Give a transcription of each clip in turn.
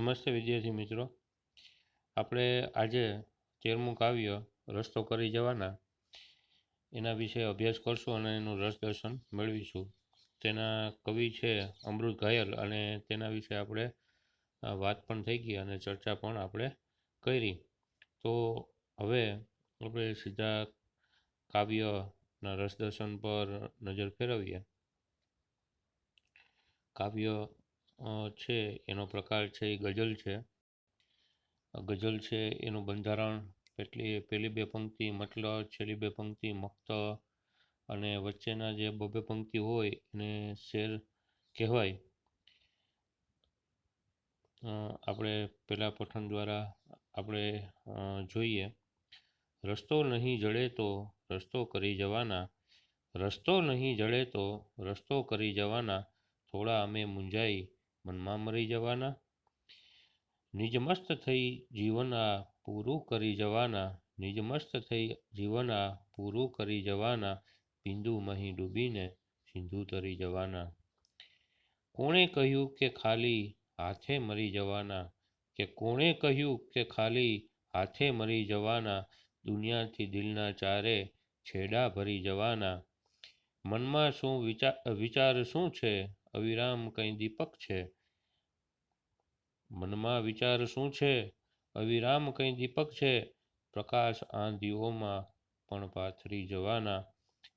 નમસ્તે વિદ્યાર્થી મિત્રો. આપણે આજે તેરમું કાવ્ય રસ્તો કરી જવાના. એના વિશે અભ્યાસ કરશું અને એનું રસદર્શન મેળવીશું. તેના કવિ છે અમૃત ઘાયલ અને તેના વિશે આપણે વાત પણ થઈ ગઈ અને ચર્ચા પણ આપણે કરી. તો હવે આપણે સીધા કાવ્યના રસદર્શન પર નજર ફેરવીએ. કાવ્ય છે, એનો પ્રકાર છે, એ ગઝલ છે. ગઝલ છે, એનું બંધારણ પેટલી પહેલી બે પંક્તિ મતલબ, છેલ્લી બે પંક્તિ મક્ત અને વચ્ચેના જે બબે પંક્તિ હોય એને શેર કહેવાય. આપણે પહેલાં પઠન દ્વારા આપણે જોઈએ. રસ્તો નહીં જડે તો રસ્તો કરી જવાના. રસ્તો નહીં જડે તો રસ્તો કરી જવાના. થોડા અમે મૂંઝાઈ. મનમાં મરી જવાના. નિજમસ્ત થઈ જીવન આ પૂરું કરી જવાના. નિજમસ્ત થઈ જીવન આ પૂરું કરી જવાના. બિંદુ મહી ડૂબીને સિંધુ તરી જવાના. કોણે કહ્યું કે ખાલી હાથે મરી જવાના? કે કોણે કહ્યું કે ખાલી હાથે મરી જવાના? દુનિયાથી દિલના ચારે છેડા ભરી જવાના. મનમાં શું વિચાર વિચાર શું છે? અવિરામ કંઈ દીપક છે? મનમાં વિચાર શું છે? અવિરામ કંઈ દીપક છે? પ્રકાશ આંધીઓમાં પણ પાથરી જવાના.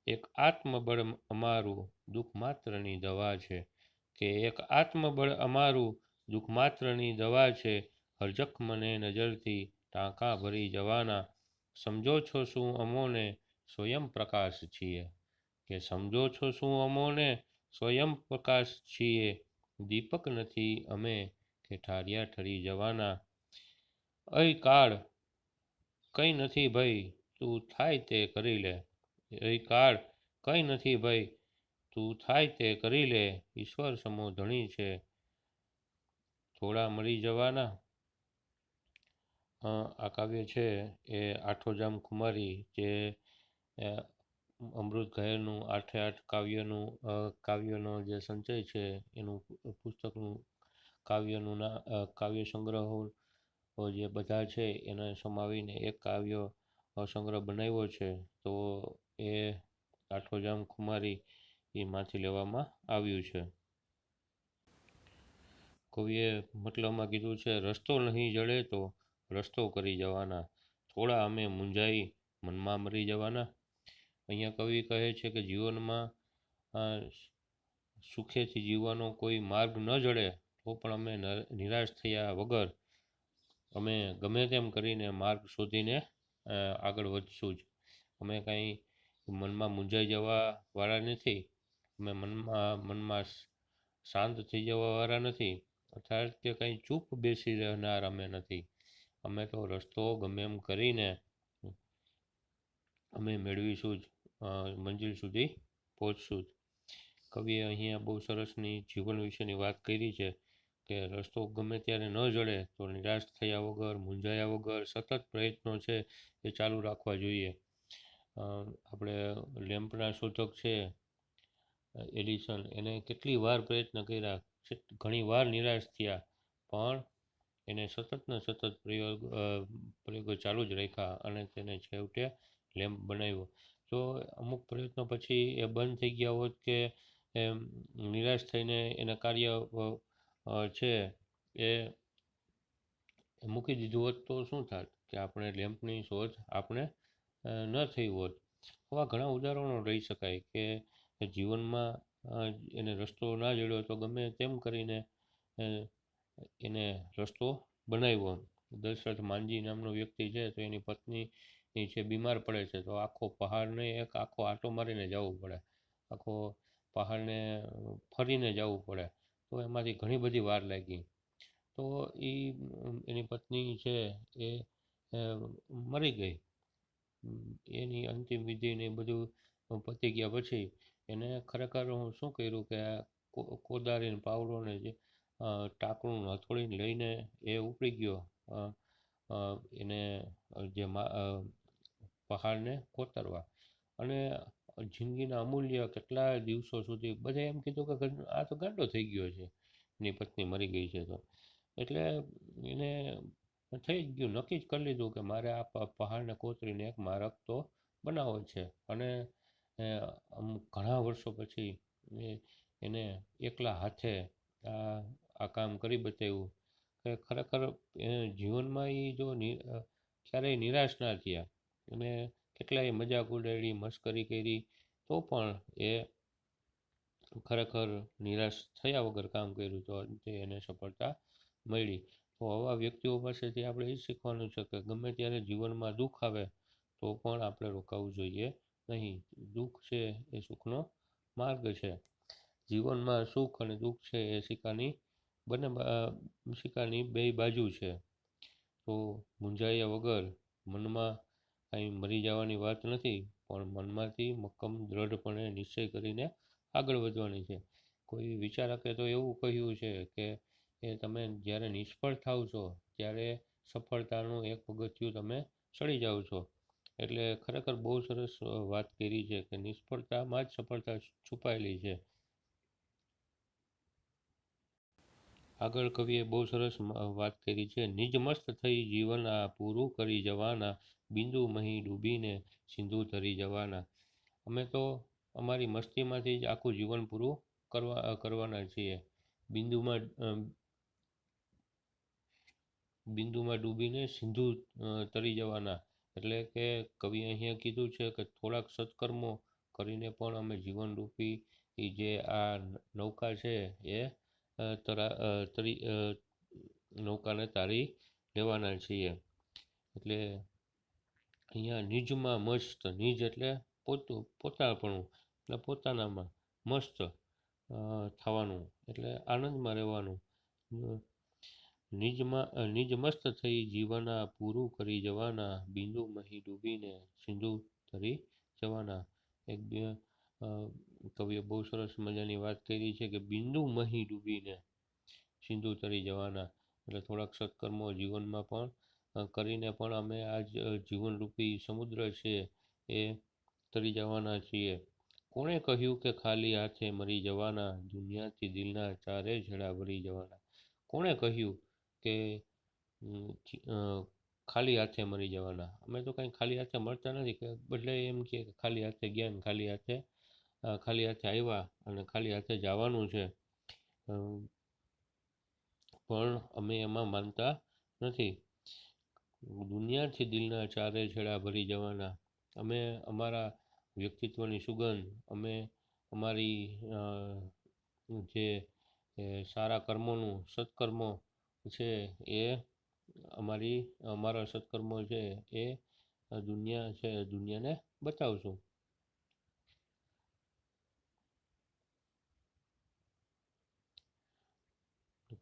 એક આત્મબળ અમારું દુઃખ માત્રની દવા છે કે એક આત્મબળ અમારું દુઃખ માત્રની દવા છે? હરજક મને નજરથી ટાંકા ભરી જવાના. સમજો છો શું અમોને? સ્વયં પ્રકાશ છીએ. કે સમજો છો શું અમોને? સ્વયં પ્રકાશ છીએ. દીપક નથી, અમે કે ઠારિયા ઠરી જવાના. અય કાળ, કંઈ નથી ભાઈ, તું થાય તે કરી લે. અય કાળ, કંઈ નથી ભાઈ, તું થાય તે કરી લે. ઈશ્વર સમો ધણી છે. થોડા મરી જવાના. આ કાવ્ય છે, એ આઠોજામ કુમારી, જે અમૃત ઘાયલનું આઠે આઠ કાવ્યનું કાવ્યનો જે સંચય છે, એનું પુસ્તકનું કાવ્યનું ના કાવ્ય સંગ્રહો જે બધા છે, એને સમાવીને એક કાવ્ય સંગ્રહ બનાવ્યો છે, તો એ આઠોજામ કુમારી એમાંથી લેવામાં આવ્યું છે. કવિએ મતલબમાં કીધું છે, રસ્તો નહીં જડે તો રસ્તો કરી જવાના. થોડા અમે મૂંઝાઈ મનમાં મરી જવાના. અહીંયા કવિ કહે છે કે જીવનમાં સુખેથી જીવવાનો કોઈ માર્ગ ન જડે, તો પણ અમે નિરાશ થયા વગર અમે ગમે તેમ કરીને માર્ગ શોધીને આગળ વધશું જ. અમે કાંઈ મનમાં મૂંઝાઈ જવાવાળા નથી. અમે મનમાં મનમાં શાંત થઈ જવાવાળા નથી. અર્થાત કે કંઈ ચૂપ બેસી રહેનાર અમે નથી. અમે તો રસ્તો ગમે એમ કરીને અમે મેળવીશું જ. મંજિલ સુધી પહોંચશું કવિએ અહીંયા બહુ સરસની જીવન વિશેની વાત કરી છે કે રસ્તો ગમે ત્યારે ન જડે તો નિરાશ થયા વગર, મૂંઝાયા વગર સતત પ્રયત્નો છે એ ચાલુ રાખવા જોઈએ. આપણે લેમ્પના શોધક છે એડિશન એને કેટલી વાર પ્રયત્ન કર્યા ઘણી વાર નિરાશ થયા, પણ એને સતત ને સતત પ્રયોગ પ્રયોગો ચાલુ જ રાખ્યા અને તેને છેવટે લેમ્પ બનાવ્યો. જો અમુક પ્રયત્નો પછી એ બંધ થઈ ગયા હોત કે નિરાશ થઈને એના કાર્ય છે એ મૂકી દીધું હોત તો શું થાત? કે આપણે લેમ્પની શોધ આપણે ન થઈ હોત. આવા ઘણા ઉદાહરણો રહી શકાય કે જીવનમાં એને રસ્તો ના જડ્યો તો ગમે તેમ કરીને એને રસ્તો બનાવ્યો. દશરથ માંજી નામનો વ્યક્તિ છે તો એની પત્ની છે બીમાર પડે છે, તો આખો પહાડને એક આખો આંટો મારીને જવું પડે. આખો પહાડને ફરીને જવું પડે. તો એમાંથી ઘણી બધી વાર લાગી. તો એ એની પત્ની છે એ મરી ગઈ. એની અંતિમ વિધિ ને એ બધું પતી ગયા પછી એને ખરેખર હું શું કર્યું કે આ કો- કોદાળી ને જે ટાંકણું હથોડીને લઈને એ ઉપડી ગયો. એને જે પહાડને કોતરવા. અને જિંદગીના અમૂલ્ય કેટલા દિવસો સુધી બધા એમ કીધું કે આ તો ગાંડો થઈ ગયો છે. એની પત્ની મરી ગઈ છે તો. એટલે એને થઈ જ ગયું. નક્કી જ કરી લીધું કે મારે આ પહાડને કોતરીને એક મારક તો બનાવો છે. અને ઘણા વર્ષો પછી એને એકલા હાથે આ આ કામ કરી બતાવ્યું. કે ખરેખર જીવનમાં એ જો ક્યારેય નિરાશ ના થયા. અને કેટલાય મજાક ઉડાડી, મશ્કરી કરી, તો પણ એ ખરેખર નિરાશ થયા વગર કામ કર્યું તો અંતે એને સફળતા મળી. તો આવા વ્યક્તિઓ પાસેથી આપણે એ શીખવાનું છે કે ગમે ત્યારે જીવનમાં દુઃખ આવે, તો પણ આપણે રોકાવું જોઈએ નહીં. દુઃખ છે એ સુખનો માર્ગ છે. જીવનમાં સુખ અને દુઃખ છે એ સિક્કાની બંને સિક્કાની બે બાજુ છે. તો મૂંઝાયા વગર મનમાં કાંઈ મરી જવાની વાત નથી, પણ મનમાંથી મક્કમ, દ્રઢપણે નિશ્ચય કરીને આગળ વધવાની છે. કોઈ વિચારકે તો એવું કહ્યું છે કે, એ તમે જ્યારે નિષ્ફળ થાવ છો, ત્યારે સફળતાનું એક પગથિયું તમે ચડી જાઓ છો. એટલે ખરેખર બહુ સરસ વાત કરી છે કે નિષ્ફળતામાં જ સફળતા છુપાયેલી છે. આગળ કવિએ બહુ સરસ વાત કરી છે, નિજ મસ્ત થઈ જીવન આ પૂરું કરી જવાના બિંદુ મહી ડૂબીને સિંધુ તરી જવાના. અમે તો અમારી મસ્તીમાંથી જ આખું જીવન પૂરું કરવા કરવાના છીએ. બિંદુમાં બિંદુમાં ડૂબીને સિંધુ તરી જવાના. એટલે કે કવિ અહીંયા કીધું છે કે થોડાક સત્કર્મો કરીને પણ અમે જીવનરૂપી જે આ નૌકા છે એ તરા તરી નૌકાને તારી લેવાના છીએ. એટલે અહીંયા નિજમાં મસ્ત, નિજ એટલે પોતું પોતાપણું એટલે પોતાનામાં મસ્ત થવાનું, એટલે આનંદમાં રહેવાનું. નિજમાં નિજ મસ્ત થઈ જીવના, પૂરું કરી જવાના, બિંદુ મહી ડૂબીને સિંધુ તરી જવાના. એક કવિએ બહુ સરસ મજાની વાત કરી છે કે બિંદુ મહી ડૂબીને સિંધુ તરી જવાના. એટલે થોડાક સત્કર્મો જીવનમાં પણ કરીને પણ અમે આ જીવનરૂપી સમુદ્ર છે એ તરી જવાના છીએ. કોણે કહ્યું કે ખાલી હાથે મરી જવાના, દુનિયાથી દિલના ચારે છેડા ભરી જવાના? કોણે કહ્યું કે ખાલી હાથે મરી જવાના? અમે તો કાંઈ ખાલી હાથે મરતા નથી, કે બદલે એમ કે ખાલી હાથે ગયા ને ખાલી હાથે ખાલી હાથે આવ્યા અને ખાલી હાથે જવાનું છે. પણ અમે એમાં માનતા નથી. દુનિયાથી દિલના ચારે છેડા ભરી જવાના. અમે અમારા વ્યક્તિત્વની સુગંધ, અમે અમારી જે સારા કર્મોનું સત્કર્મો છે એ અમારી, અમારા સત્કર્મો છે એ દુનિયા છે, દુનિયાને બતાવશું.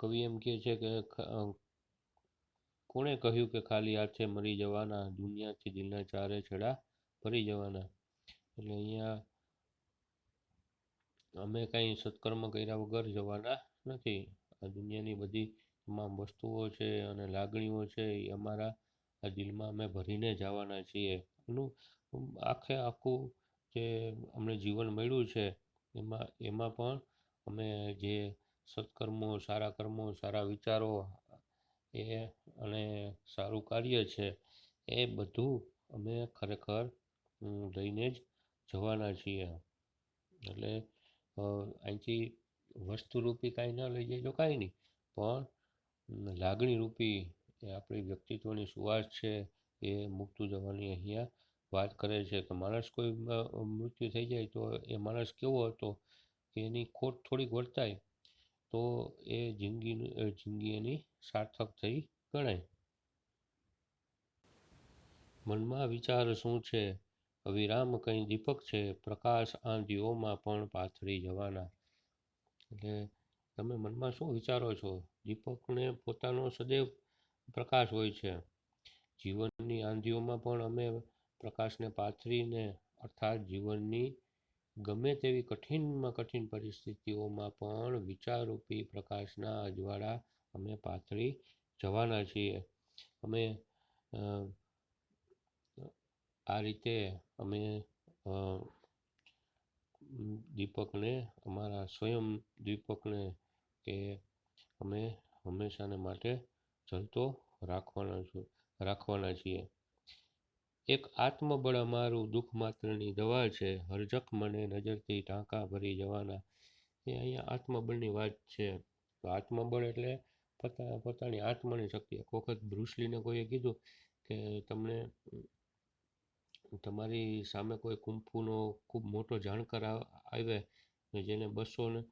કવિ એમ કહે છે કે કોણે કહ્યું કે ખાલી હાથે મરી જવાના દુનિયાથી દિલના ચારે છેડા ભરી જવાના? એટલે અહીંયા અમે કાંઈ સત્કર્મ કર્યા વગર જવાના નથી. આ દુનિયાની બધી તમામ વસ્તુઓ છે અને લાગણીઓ છે એ અમારા આ દિલમાં અમે ભરીને જવાના છીએ. એનું આખે આખું જે અમને જીવન મળ્યું છે, એમાં એમાં પણ અમે જે સત્કર્મો, સારા કર્મો, સારા વિચારો એ અને સારું કાર્ય છે. એ બધું અમે ખરેખર લઈને જ જવાના છીએ. એટલે અહીંથી વસ્તુરૂપી કાંઈ ન લઈ જાય તો કાંઈ નહીં. પણ લાગણી રૂપી એ આપણી વ્યક્તિત્વની સુવાસ છે એ મૂકતું જવાની અહીંયા વાત કરે છે કે માણસ કોઈ મૃત્યુ થઈ જાય તો એ માણસ કેવો હતો? એની ખોટ થોડીક વર્તાય. તો એ જિંદગી જિંદગી એની સાર્થક થઈ ગણાય. મનમાં વિચાર શું છે? અવિરામ કંઈ દીપક છે? પ્રકાશ આંધીઓમાં પણ પાથરી જવાના. એટલે તમે મનમાં શું વિચારો છો? દીપકને પોતાનો સદૈવ પ્રકાશ હોય છે. જીવનની આંધિઓમાં પણ અમે પ્રકાશને પાથરીને, અર્થાત જીવનની ગમે તેવી કઠિનમાં કઠિન પરિસ્થિતિઓમાં પણ વિચારરૂપી પ્રકાશના અજવાળા અમે પાથરી જવાના છીએ. અમે આ રીતે અમે દીપકને, અમારા સ્વયં દીપકને કે અમે હંમેશાને માટે જલતો રાખવાના છું, રાખવાના છીએ. એક આત્મબળ અમારું દુઃખ માત્રની દવા છે. હરજખ મને નજરથી ટાંકા ભરી જવાના. એ અહીંયા આત્મબળની વાત છે. તો આત્મબળ એટલે પોતા, પોતાની આત્માની શક્તિ. એક વખત બ્રુસલીને કોઈએ કીધું કે તમને, તમારી સામે કોઈ કુંફુનો ખૂબ મોટો જાણકાર આવે જેને બસો ને,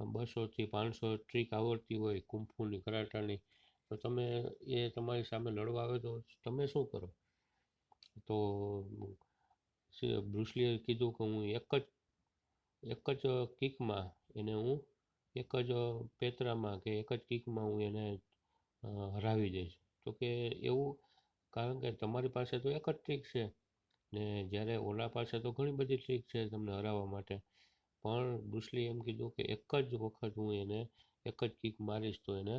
બસોથી પાંચસો ટ્રીક આવડતી હોય કુંફુની કરાટાની, તો તમે એ તમારી સામે લડવા આવે તો તમે શું કરો? તો બ્રુસલીએ કીધું કે હું એક જ એક જ કિકમાં એને હું એક જ પેતરામાં કે એક જ કિકમાં હું એને હરાવી દઈશ. તો કે એવું, કારણ કે તમારી પાસે તો એક જ ટ્રીક છે. ને જ્યારે ઓલા પાસે તો ઘણી બધી ટ્રીક છે તમને હરાવવા માટે. પણ બ્રુસલી એમ કીધું કે એક જ વખત હું એને એક જ કિક મારીશ તો એને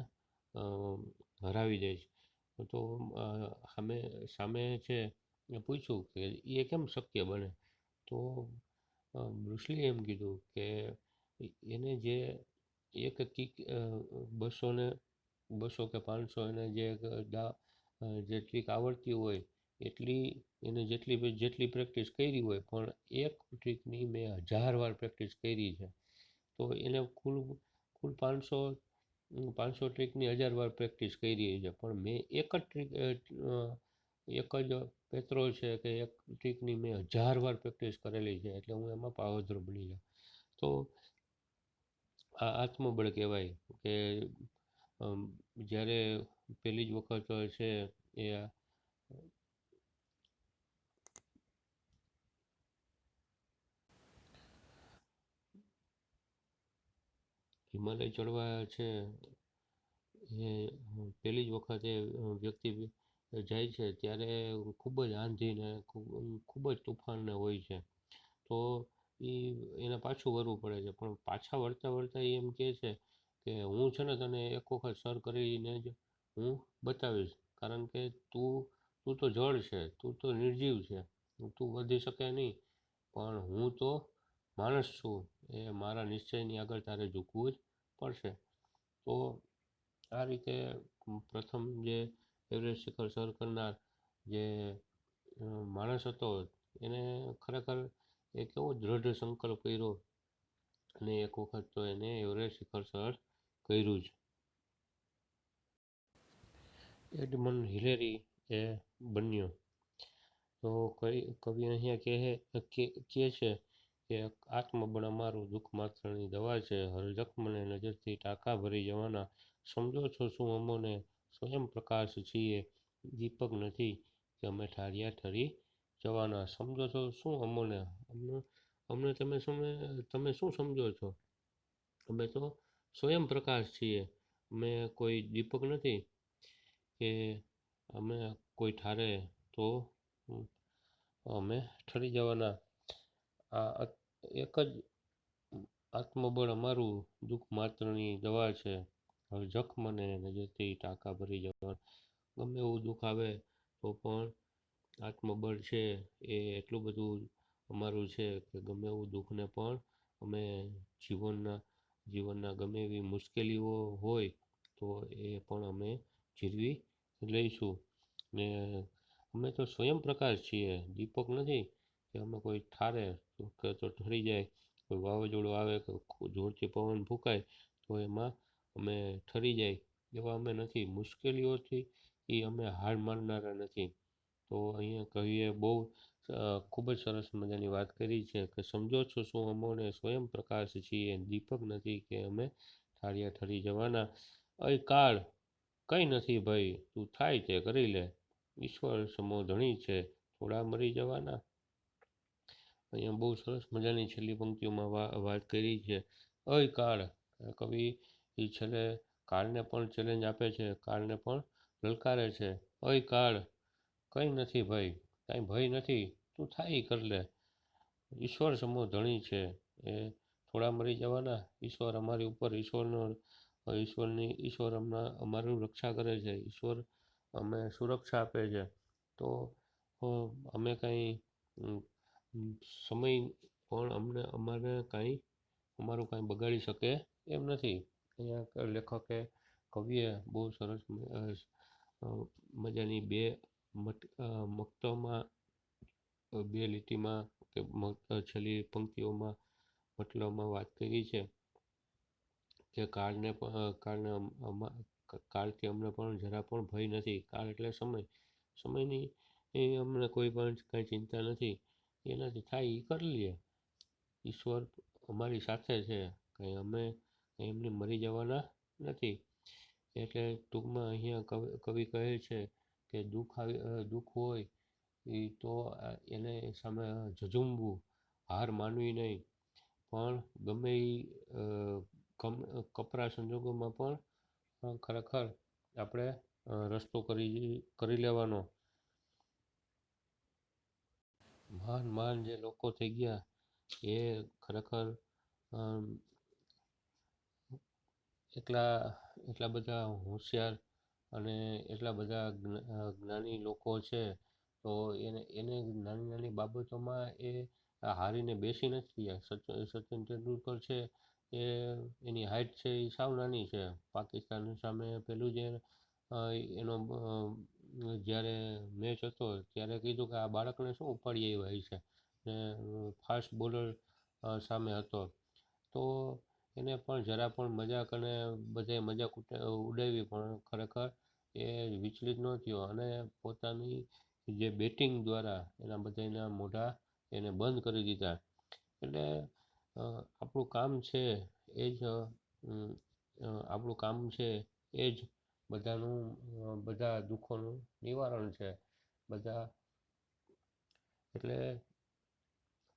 હરાવી દઈશ. તો સામે સામે છે પૂછ્યું કે એ કેમ શક્ય બને? તો બ્રુસલીએ એમ કીધું કે એને જે એક કિક બસો ને બસો કે પાંચસો એને જે જેટલી આવડતી હોય, એટલી, એને જેટલી જેટલી પ્રેક્ટિસ કરી હોય, પણ એક ટ્રીકની મેં હજાર વાર પ્રેક્ટિસ કરી છે. તો એને કુલ કુલ પાંચસો પાંચસો ટ્રીકની હજાર વાર પ્રેક્ટિસ કરી છે, પણ મેં એક જ ટ્રીક એક જ પેત્રો છે કે એક ટ્રીકની મેં હજાર વાર પ્રેક્ટિસ કરેલી છે, એટલે હું એમાં પાવધ્ર બની જાઉં તો આ આત્મબળ કહેવાય કે જ્યારે પહેલી જ વખત છે એ હિમાલય ચડવા છે, એ પહેલી જ વખતે વ્યક્તિ જાય છે. ત્યારે ખૂબ જ આંધીને ખૂબ જ તુફાનને હોય છે. તો એ, એને પાછું વળવું પડે છે. પણ પાછા વળતા વળતા એ એમ કહે છે કે હું છે ને તને એક વખત સર કરીને જ હું બતાવીશ. કારણ કે તું તું તો જળ છે. તું તો નિર્જીવ છે. તું વધી શકે નહીં. પણ હું તો માણસ છું. એ મારા નિશ્ચયની આગળ તારે ઝૂકવું જ પડશે. તો આ રીતે પ્રથમ જે એવરેસ્ટ શિખર સર કરનાર જે માણસ હતો, એને ખરેખર એ કેવો દૃઢ સંકલ્પ કર્યો અને એક વખત તો એને એવરેસ્ટ શિખર સર કર્યું જ. એડમન હિલેરી એ બન્યો. તો કવિ અહીંયા કહે કહે છે કે આત્મબળ અમારું દુઃખ માત્રની દવા છે. હર જખમને નજરથી ટાંકા ભરી જવાના. સમજો છો શું અમોને? સ્વયં પ્રકાશ છીએ. દીપક નથી કે અમે ઠારિયા ઠરી જવાના. સમજો છો શું અમોને? અમને અમને તમે શું તમે શું સમજો છો? અમે તો સ્વયં પ્રકાશ છીએ. અમે કોઈ દીપક નથી કે અમે કોઈ ઠારે તો અમે ઠરી જવાના. આ એક જ આત્મબળ અમારું દુઃખ માત્રની દવા છે. હવે જખ મને નજરથી ટાંકા ભરી જવા ગમે એવું દુઃખ આવે તો પણ આત્મબળ છે એ એટલું બધું અમારું છે કે ગમે એવું દુઃખને પણ અમે જીવનના જીવનના ગમે એવી મુશ્કેલીઓ હોય તો એ પણ અમે જીરવી લઈશું. ને અમે તો સ્વયં પ્રકાશ છીએ, દીપક નથી કે અમે કોઈ ઠારે કે તો ઠરી જાય, કોઈ વાવાઝોડું આવે કે જોરથી પવન ફૂંકાય તો એમાં અમે ઠરી જાય એવા અમે નથી. મુશ્કેલીઓથી એ અમે હાર માનનારા નથી. તો અહીંયા કવિએ બહુ ખૂબ જ સરસ મજાની વાત કરી છે કે સમજો છો શું અમોને સ્વયં પ્રકાશ છીએ. દીપક નથી કે અમે ઠારિયા ઠરી જવાના. અય કાળ કંઈ નથી ભાઈ. તું થાય તે કરી લે. ઈશ્વર સમો ધણી છે. થોડા મરી જવાના. અહીંયા બહુ સરસ મજાની છેલ્લી પંક્તિઓમાં વાત કરી છે. અય કાળ, કવિ એ છેલ્લે કાળને પણ ચેલેન્જ આપે છે, કાળને પણ લલકારે છે. ઓય કાળ, કંઈ નથી ભાઈ, કાંઈ ભય નથી, તું થાય કર લે. ઈશ્વર સમો ધણી છે, એ થોડા મરી જવાના. ઈશ્વર અમારી ઉપર, ઈશ્વરનો, ઈશ્વરની, ઈશ્વર અમના, અમારું રક્ષા કરે છે. ઈશ્વર અમે સુરક્ષા આપે છે. તો અમે કાંઈ સમય પણ અમને, અમારે કાંઈ, અમારું કાંઈ બગાડી શકે એમ નથી. અહીંયા લેખકે કવિએ બહુ સરસ મજાની બે મક્તોમાં બે લીટીમાં કે છેલ્લી પંક્તિઓમાં મતલબમાં વાત કરી છે કે કાળને કાળને કાળથી અમને પણ જરા પણ ભય નથી. કાળ એટલે સમય. સમયની એ અમને કોઈ પણ કાંઈ ચિંતા નથી. એનાથી થાય એ કરી લઈએ. ઈશ્વર અમારી સાથે છે. કંઈ અમે એમને મરી જવાના નથી. એટલે ટૂંકમાં અહીંયા કવિ કહે છે કે દુઃખ આવી દુઃખ હોય એ તો એને સામે ઝઝુમવું, હાર માનવી નહીં. પણ ગમે એ કપરા સંજોગોમાં પણ ખરેખર આપણે રસ્તો કરી કરી લેવાનો. મહાન મહાન જે લોકો થઈ ગયા એ ખરેખર એટલા એટલા બધા હોશિયાર અને એટલા બધા જ્ઞાની લોકો છે, તો એને એને નાની નાની બાબતોમાં એ હારીને બેસી નથી સચિન તેંડુલકર છે એ, એની હાઇટ છે એ સાવ નાની છે. પાકિસ્તાન સામે પેલું જે એનો જ્યારે મેચ હતો ત્યારે કીધું કે આ બાળકને શું ઉપાડી આવ્યા છે ને ફાસ્ટ બોલર સામે હતો. તો એને પણ જરા પણ મજાક અને બધે મજાક ઉડા- ઉડાવી પણ ખરેખર એ વિચલિત ન થયો. અને પોતાની જે બેટિંગ દ્વારા એના બધાના મોઢા એને બંધ કરી દીધા. એટલે આપણું કામ છે એ જ આપણું કામ છે એ જ બધાનું બધા દુઃખોનું નિવારણ છે. બધા એટલે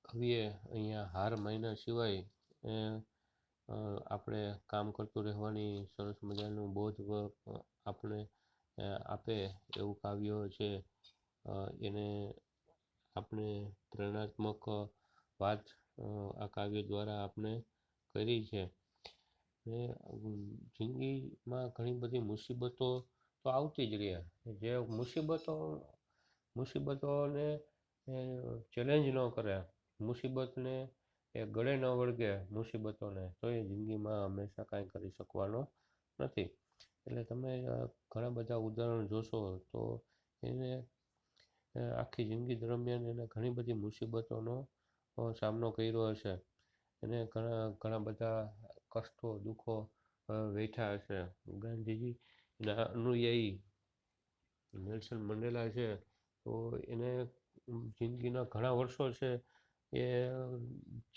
કવિએ અહીંયા હાર માન્યા સિવાય, એ આપણે કામ કરતું રહેવાની સરસ મજાનું બોધ આપણે આપે એવું કાવ્ય છે. એને આપણે પ્રેરણાત્મક વાત આ કાવ્ય દ્વારા આપણે કરી છે. ને જિંદગીમાં ઘણી બધી મુસીબતો તો આવતી જ રહે જે મુસીબતો, મુસીબતોને ચેલેન્જ ન કરે મુસીબતને એ ગળે ન વળગે મુસીબતોને તો એ જિંદગીમાં હંમેશા કાંઈ કરી શકવાનો નથી. એટલે તમે ઘણા બધા ઉદાહરણ જોશો તો એને આખી જિંદગી દરમિયાન એને ઘણી બધી મુસીબતોનો સામનો કર્યો હશે. એને ઘણા ઘણા બધા કષ્ટો, દુઃખો વેઠા હશે. ગાંધીજીના અનુયાયી નેલ્સન મંડેલા છે, તો એને જિંદગીના ઘણા વર્ષો છે એ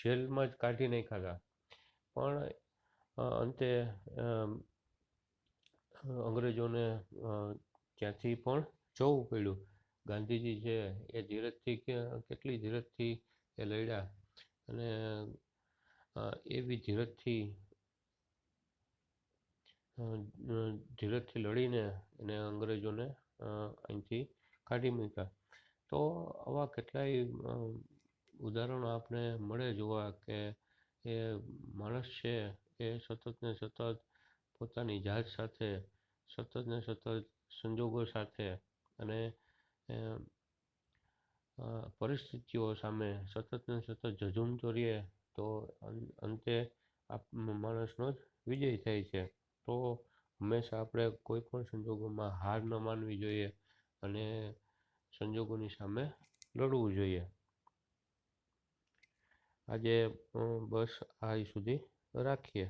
જેલમાં જ કાઢી નાખ્યા પણ અંતે અંગ્રેજોને ત્યાંથી પણ જવું પડ્યું. ગાંધીજી છે એ ધીરજથી કેટલી ધીરજથી એ લડ્યા અને એવી ધીરજથી ધીરજથી લડીને એને અંગ્રેજોને અહીંથી કાઢી મૂક્યા. તો આવા કેટલાય ઉદાહરણો આપણે મળે જોવા કે એ માણસ છે, એ સતત ને સતત પોતાની જાત સાથે સતત ને સતત સંજોગો સાથે અને પરિસ્થિતિઓ સામે સતત ને સતત ઝઝૂમતો રહે તો અંતે આપ, માણસનો જ વિજય થાય છે. તો હંમેશા આપણે કોઈ પણ સંજોગોમાં હાર ન માનવી જોઈએ અને સંજોગોની સામે લડવું જોઈએ. આજે બસ આ સુધી રાખીએ.